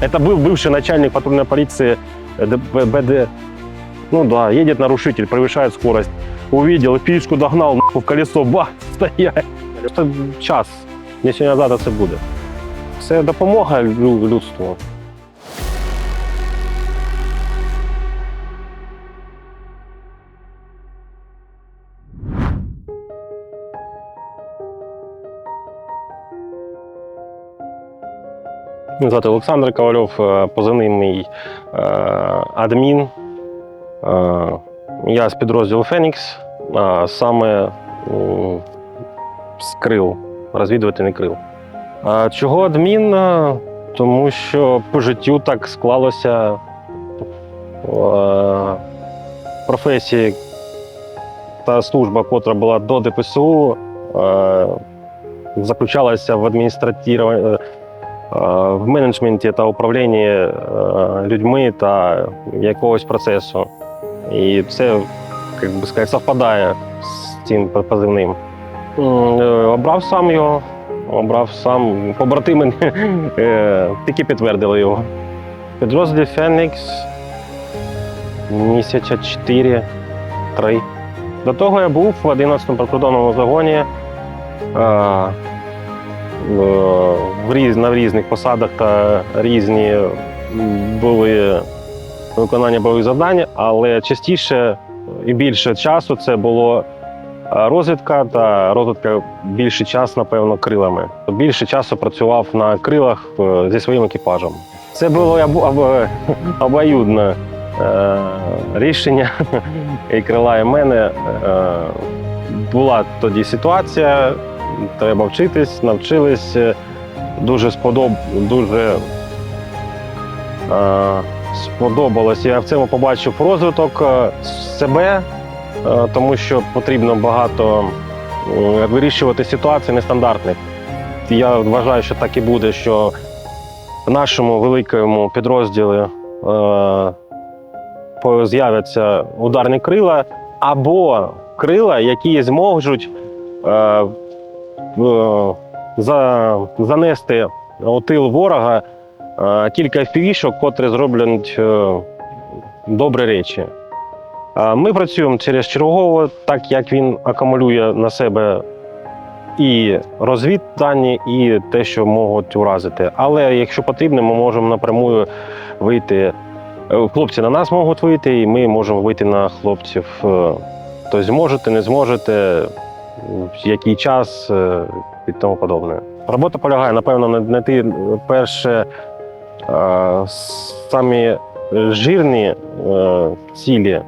Это был бывший начальник патрульной полиции э, Д- Б- БД. Ну да, едет нарушитель, превышает скорость. Увидел, фишку догнал, нахуй в колесо, бах, стоять. Це час. Не сьогодні завтра це буде. Це допомога лю- людству. Мене звати Олександр Ковальов, е, позивний мій е, адмін. Е, Я з підрозділу Фенікс, а саме з крил, розвідувальний крил. Чого адмін? Тому що по життю так склалося професії та служба, котра була до ДПСУ, заключалася в адміністратуванні в менеджменті та управлінні е, людьми та якогось процесу. І це, як би сказати, совпадає з цим позивним. Е, Обрав сам його, обрав сам. Побратими е, тільки підтвердили його. В Підрозділі Фенікс місяця 4-3. До того я був в 11-му прикордонному загоні. Е, на різних посадах та різні були виконання бойових завдань, але частіше і більше часу це було е, розвідка та розвідка більше час, напевно, крилами. Більше часу працював на крилах е, зі своїм екіпажем. Це було обо- обоюдне рішення і крила, і мене. Була тоді ситуація, треба вчитись, навчились. е, Дуже сподоб... дуже е, сподобалось. Я в цьому побачив розвиток е, себе, е, тому що потрібно багато е, вирішувати ситуації нестандартних. Я вважаю, що так і буде, що в нашому великому підрозділі е, з'являться ударні крила або крила, які зможуть е, за, занести у тил ворога е, кілька фішок, котрі зроблять е, добрі речі. Е, Ми працюємо через чергово, так як він акумулює на себе і розвіддані, і те, що можуть уразити. Але якщо потрібно, ми можемо напряму вийти. е, Хлопці на нас можуть вийти, і ми можемо вийти на хлопців. Е, Тобто зможете, не зможете, в який час е, і тому подобне. Робота полягає, напевно, на ті перше е, самі жирні е, цілі.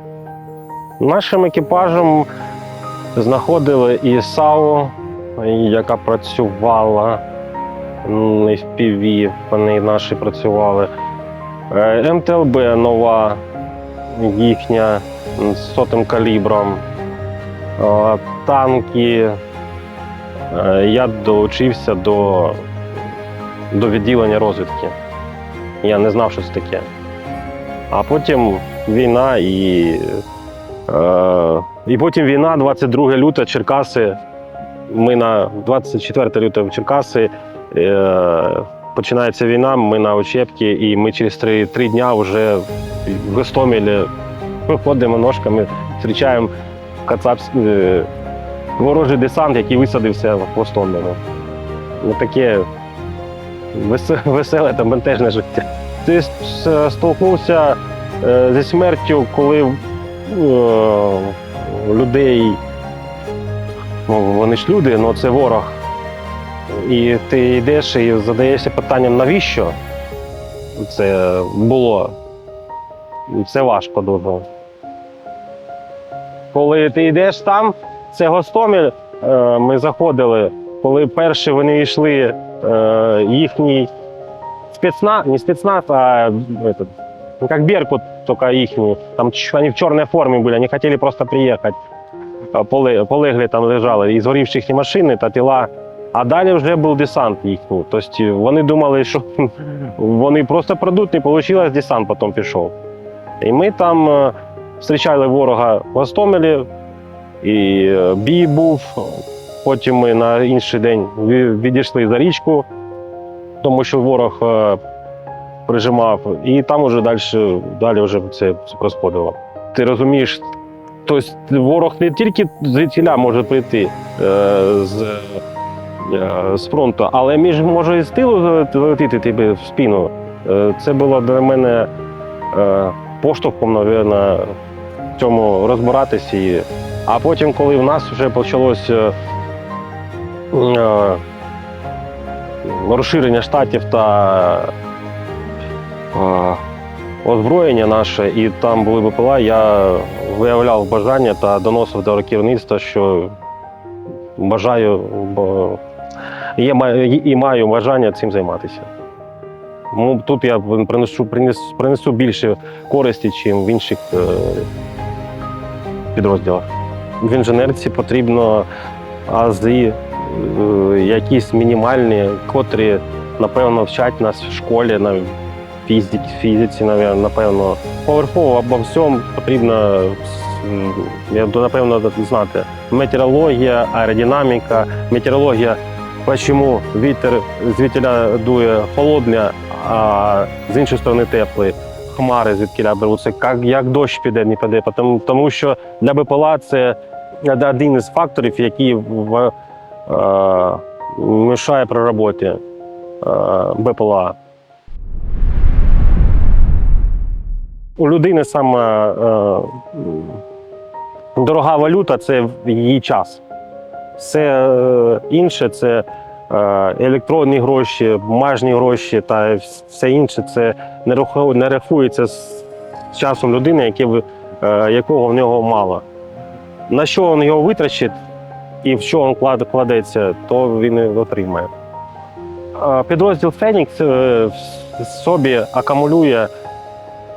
Нашим екіпажем знаходили і САУ, яка працювала в ПІВІ, вони наші працювали. МТЛБ нова, їхня з сотим калібром. Танки. Е, Я долучився до, до відділення розвідки. Я не знав, що це таке. А потім війна і. Е, і потім війна, 22 лютого, Черкаси. Ми на 24 лютого в Черкаси. Е, починається війна, ми на Очепці, і ми через три, три дня вже в Гостомелі ходимо ножками, зустрічаємо кацапс, е, ворожий десант, який висадився в Гостомелі. Ну, таке веселе та бентежне життя. Ти столкнувся е, зі смертю, коли е, людей, ну, вони ж люди, але це ворог. І ти йдеш і задаєшся питанням, навіщо це було. Це важко дуже. Коли ти йдеш там, це Гостомель, е, ми заходили, коли перші вони йшли, е, їхній спецназ, не спецназ, а ну, как Беркут, только їхній. Там вони в чорній формі були, вони хотіли просто приїхати. А поле- Полеглі там лежали, і згорівші їхні машини та тіла. А далі вже був десант їхній. Тобто вони думали, що вони просто пройдуть, не вийшло, десант потім пішов. І ми там зустрічали ворога в Гостомелі, і е, бій був. Потім ми на інший день відійшли за річку, тому що ворог е, прижимав, і там уже далі, далі вже це, це. Ти розумієш, тобто ворог не тільки звідтіля може прийти е, з, з фронту, але між може і з тилу залетіти тобі в спину. Це було для мене поштовхом, мабуть, цьому розбиратися. І, а потім, коли в нас вже почалося е, розширення штатів та е, озброєння наше, і там були БПЛА, я виявляв бажання та доносив до керівництва, що бажаю, є, і маю бажання цим займатися. Тут я принесу, принесу, принесу більше користі, ніж в інших е, підрозділах. В інженерці потрібно ази, е, якісь мінімальні, котрі, напевно, вчать нас в школі на фізиці, напевно. Поверхово або всьому потрібно, я напевно, знати. Метеорологія, аеродинаміка, метеорологія, чому вітер звідтіля дує холодне, а з іншої сторони теплий. Хмари звідкіля беруться, як, як дощ піде, не піде. Тому, тому що для БПЛА це один із факторів, який в, е, мішає при роботі е, БПЛА. У людини саме е, дорога валюта це її час. Все е, інше це електронні гроші, бумажні гроші та все інше це не рахується з часом людини, е, якого в нього мало. На що він його витрачить і в що він кладеться, то він і отримає. Е, Підрозділ Фенікс е, в собі акумулює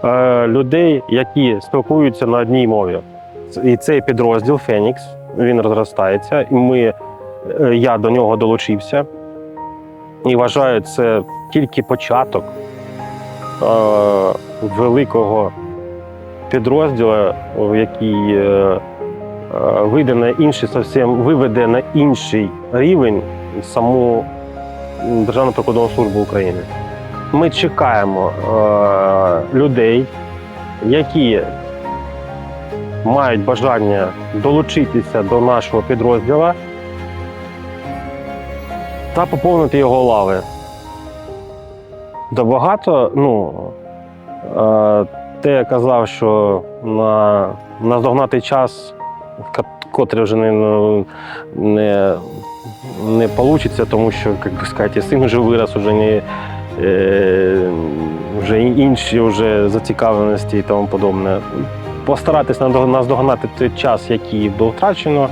е, людей, які спілкуються на одній мові. І цей підрозділ Фенікс він розростається, і ми, е, я до нього долучився. І вважаю, це тільки початок е, великого підрозділу, який е, е, вийде на інший зовсім виведе на інший рівень саму Державну прикордонну службу України. Ми чекаємо е, людей, які мають бажання долучитися до нашого підрозділу та поповнити його лави. Да багато, ну, е, те я казав, що на наздогнати час, котрий вже не, ну, не, не вийде, тому що, як би сказати, син вже вирос, вже не е, вже інші вже зацікавленості і тому подобне. Постаратись наздогнати той час, який був втрачено.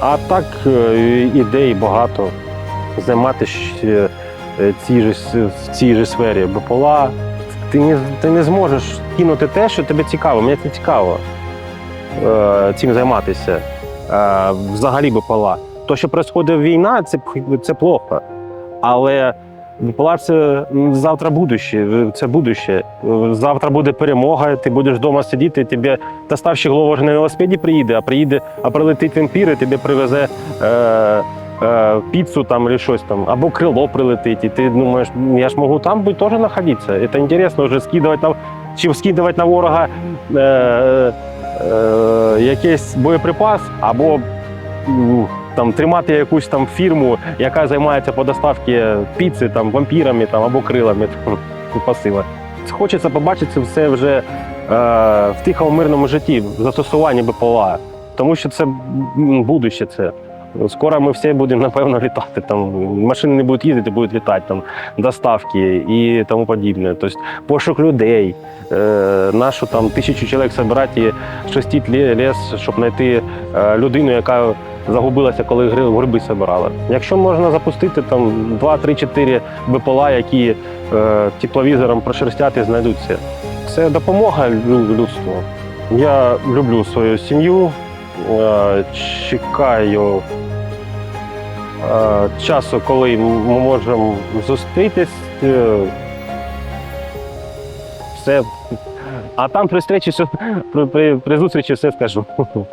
А так е, ідей багато. Займатися же, в цій же сфері БПЛА. Ти не, ти не зможеш кинути те, що тобі цікаво. Мені це цікаво е, цим займатися. Е, взагалі БПЛА. То, що відбувається війна, це, це плохо. Але БПЛА це завтра будуще. Це будуще. Е, Завтра буде перемога, ти будеш вдома сидіти, тобі доставщик голову вже на велосипеді приїде, а приїде, а прилетить вампір і тобі привезе е, е, піцу там або щось там, або крило прилетить. І ти думаєш, я ж можу там бути теж знаходитися. Це інтересно вже скидувати на чи скидувати на ворога е, е, е, якийсь боєприпас, або там тримати якусь там фірму, яка займається по доставці піци там вампірами там або крилами там, пасива. Хочеться побачити це все вже е, в тихому мирному житті, в застосуванні БПЛА. Тому що це будуще це. Скоро ми всі будемо, напевно, літати. Там машини не будуть їздити, будуть літати, там доставки і тому подібне. Тобто пошук людей, е, нашу там тисячу чоловік збирати шостіть ліс, щоб знайти е, людину, яка загубилася, коли гри- гриби збирала. Якщо можна запустити там 2, 3, 4 БПЛА, які е, тепловізором прошерстять знайдуться. Це допомога людству. Я люблю свою сім'ю, е, чекаю е, часу, коли ми можемо зустрітись. е, Все. А там при зустрічі, все- при, при, при зустрічі все скажу.